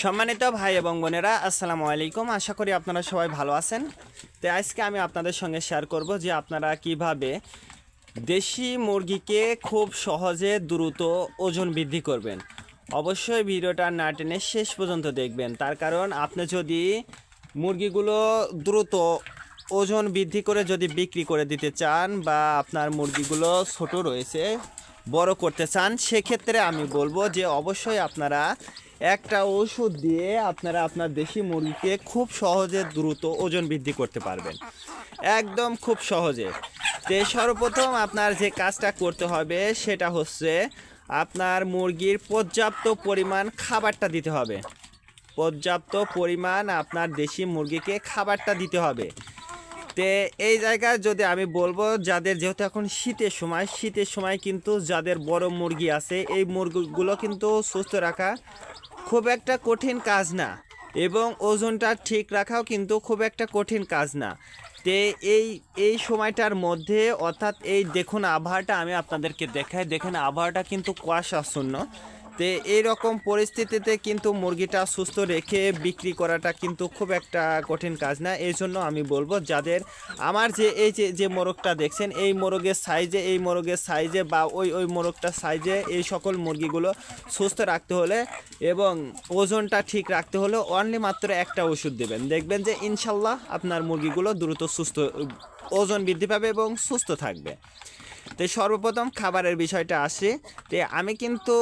সম্মানিত ভাই এবং বোনেরা, আসসালামু আলাইকুম। আশা করি আপনারা সবাই ভালো আছেন। তো আজকে আমি আপনাদের সঙ্গে শেয়ার করব যে আপনারা কীভাবে দেশি মুরগিকে খুব সহজে দ্রুত ওজন বৃদ্ধি করবেন। অবশ্যই ভিডিওটা না টেনে শেষ পর্যন্ত দেখবেন। তার কারণ আপনি যদি মুরগিগুলো দ্রুত ওজন বৃদ্ধি করে যদি বিক্রি করে দিতে চান বা আপনার মুরগিগুলো ছোট রয়েছে বড় করতে চান, সেক্ষেত্রে আমি বলব যে অবশ্যই আপনারা একটা ওষুধ দিয়ে আপনারা আপনার দেশি মুরগিকে খুব সহজে দ্রুত ওজন বৃদ্ধি করতে পারবেন। একদম খুব সহজে। তো সর্বপ্রথম আপনার যে কাজটা করতে হবে, সেটা হচ্ছে আপনার মুরগির পর্যাপ্ত পরিমাণ খাবারটা দিতে হবে। পর্যাপ্ত পরিমাণ আপনার দেশি মুরগিকে খাবারটা দিতে হবে। তে এই জায়গায় যদি আমি বলব, যাদের যেহেতু এখন শীতের সময় শীতের সময় কিন্তু যাদের বড় মুরগি আছে, এই মুরগিগুলো কিন্তু সুস্থ রাখা খুব একটা কঠিন কাজ না এবং ওজনটা ঠিক রাখাও কিন্তু খুব একটা কঠিন কাজ না। তে এই এই সময়টার মধ্যে, অর্থাৎ এই দেখুন আবহাওয়াটা আমি আপনাদেরকে দেখাই, দেখেন আবহাওয়াটা কিন্তু কুয়াশাচ্ছন্ন। তে এইরকম পরিস্থিতিতে কিন্তু মুরগিটা সুস্থ রেখে বিক্রি করাটা কিন্তু খুব একটা কঠিন কাজ না। এই জন্য আমি বলব যাদের আমার যে এই যে যে মোরগটা দেখছেন, এই মোরগের সাইজে, এই মোরগের সাইজে বা ওই ওই মোরগটার সাইজে এই সকল মুরগিগুলো সুস্থ রাখতে হলে এবং ওজনটা ঠিক রাখতে হলে অনলি মাত্র একটা ওষুধ দেবেন। দেখবেন যে ইনশাল্লাহ আপনার মুরগিগুলো দ্রুত সুস্থ, ওজন বৃদ্ধি পাবে এবং সুস্থ থাকবে। তো সর্বপ্রথম খাবারের বিষয়টা আসে তো আমি কিন্তু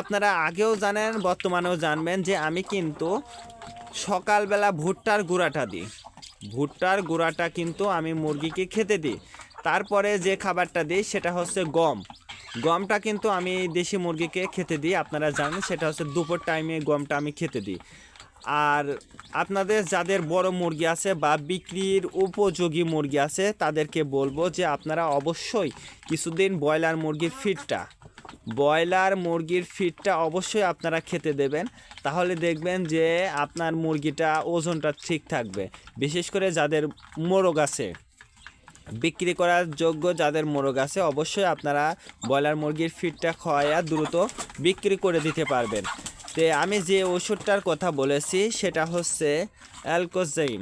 আপনারা আগেও জানেন, বর্তমানেও জানবেন যে আমি কিন্তু সকালবেলা ভুট্টার গুঁড়াটা দিই। ভুট্টার গুঁড়াটা কিন্তু আমি মুরগিকে খেতে দিই। তারপরে যে খাবারটা দিই সেটা হচ্ছে গম। গমটা কিন্তু আমি দেশি মুরগিকে খেতে দিই, আপনারা জানেন, সেটা হচ্ছে দুপুর টাইমে গমটা আমি খেতে দিই। আর আপনাদের যাদের বড় মুরগি আছে বা বিক্রির উপযোগী মুরগি আছে, তাদেরকে বলব যে আপনারা অবশ্যই কিছুদিন ব্রয়লার মুরগির ফিডটা ব্রয়লার মুরগির ফিডটা অবশ্যই আপনারা খেতে দেবেন। তাহলে দেখবেন যে আপনার মুরগিটা ওজনটা ঠিক থাকবে। বিশেষ করে যাদের মোরগ আছে, বিক্রি করার যোগ্য যাদের মোরগ আছে, অবশ্যই আপনারা ব্রয়লার মুরগির ফিডটা খাওয়াইয়া দ্রুত বিক্রি করে দিতে পারবেন। তে আমি যে ওষুধটার কথা বলেছি, সেটা হচ্ছে অ্যালকোজাইম।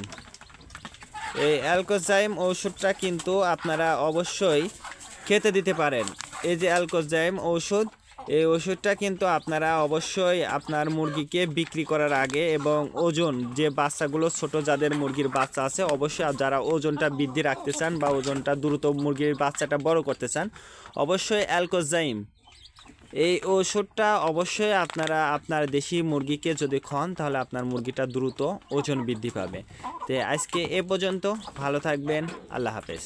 এই অ্যালকোজাইম ওষুধটা কিন্তু আপনারা অবশ্যই খেতে দিতে পারেন। এই যে অ্যালকোজাইম ওষুধ, এই ওষুধটা কিন্তু আপনারা অবশ্যই আপনার মুরগিকে বিক্রি করার আগে এবং ওজন, যে বাচ্চাগুলো ছোট যাদের মুরগির বাচ্চা আছে, অবশ্যই যারা ওজনটা বৃদ্ধি রাখতে চান বা ওজনটা দ্রুত মুরগির বাচ্চাটা বড় করতে চান, অবশ্যই অ্যালকোজাইম। এই ওষুধটা অবশ্যই আপনারা আপনার দেশি মুরগিকে যদি খান, তাহলে আপনার মুরগিটা দ্রুত ওজন বৃদ্ধি পাবে। তো আজকে এ পর্যন্ত, ভালো থাকবেন, আল্লাহ হাফেজ।